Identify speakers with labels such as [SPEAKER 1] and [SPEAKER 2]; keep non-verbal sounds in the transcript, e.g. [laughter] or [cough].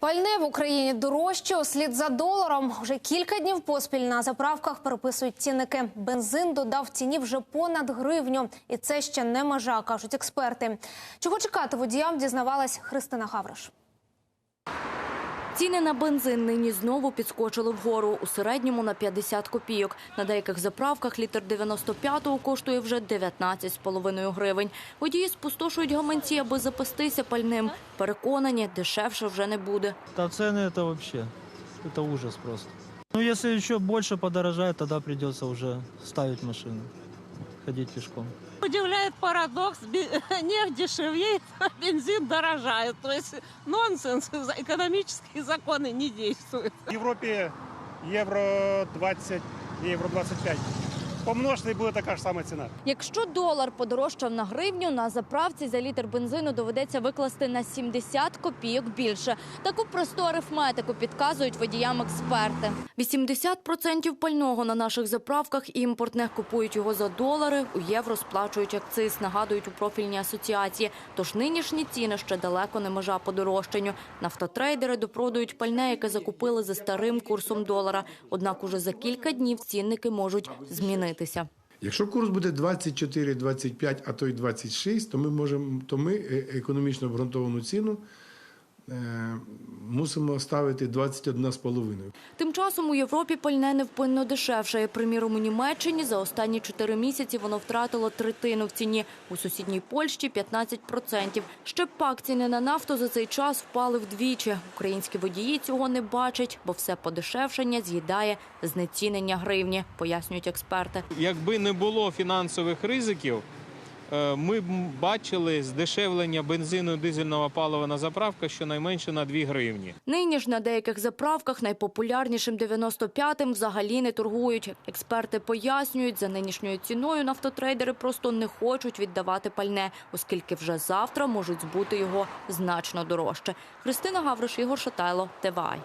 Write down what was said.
[SPEAKER 1] Пальне в Україні дорожче слід за доларом. Вже кілька днів поспіль на заправках переписують цінники. Бензин додав ціні вже понад гривню, і це ще не межа, кажуть експерти. Чого чекати водіям, дізнавалась Христина Гавриш.
[SPEAKER 2] Ціни на бензин нині знову підскочили вгору. У середньому на 50 копійок. На деяких заправках літр 95-го коштує вже 19,5 гривень. Водії спустошують гаманці, аби запастися пальним. Переконані, дешевше вже не буде.
[SPEAKER 3] Да цены это вообще, это ужас просто. Ну, если еще больше подорожает, тогда придется уже ставить машину, ходить пешком.
[SPEAKER 4] Удивляет парадокс, [laughs] нефть дешевеет, [laughs] а бензин дорожает. То есть нонсенс, [laughs] экономические законы не действуют.
[SPEAKER 5] В Европе евро 20, евро 25. Помножте і буде така ж сама ціна.
[SPEAKER 2] Якщо долар подорожчав на гривню, на заправці за літр бензину доведеться викласти на 70 копійок більше. Таку просту арифметику підказують водіям експерти. 80% пального на наших заправках імпортне. Купують його за долари, у євро сплачують акциз, нагадують у профільній асоціації. Тож нинішні ціни ще далеко не межа подорожчанню. Нафтотрейдери допродають пальне, яке закупили за старим курсом долара. Однак уже за кілька днів цінники можуть змінитися.
[SPEAKER 6] Якщо курс буде 24, 25, а то й 26, то ми можемо, то ми е, економічно обґрунтовану ціну е, мусимо ставити 21,5.
[SPEAKER 2] Тим часом у Європі пальне невпинно дешевшає. Приміром, у Німеччині за останні чотири місяці воно втратило третину в ціні. У сусідній Польщі – 15%. Ще пак ціни на нафту за цей час впали вдвічі. Українські водії цього не бачать, бо все подешевшення з'їдає знецінення гривні, пояснюють експерти.
[SPEAKER 7] Якби не було фінансових ризиків, ми б бачили здешевлення бензину дизельного палива на заправках щонайменше на 2 гривні.
[SPEAKER 2] Нині ж на деяких заправках найпопулярнішим 95-м взагалі не торгують. Експерти пояснюють, за нинішньою ціною нафтотрейдери просто не хочуть віддавати пальне, оскільки вже завтра можуть збути його значно дорожче. Христина Гавриш, Ігор Шатайло, ТВАЙ.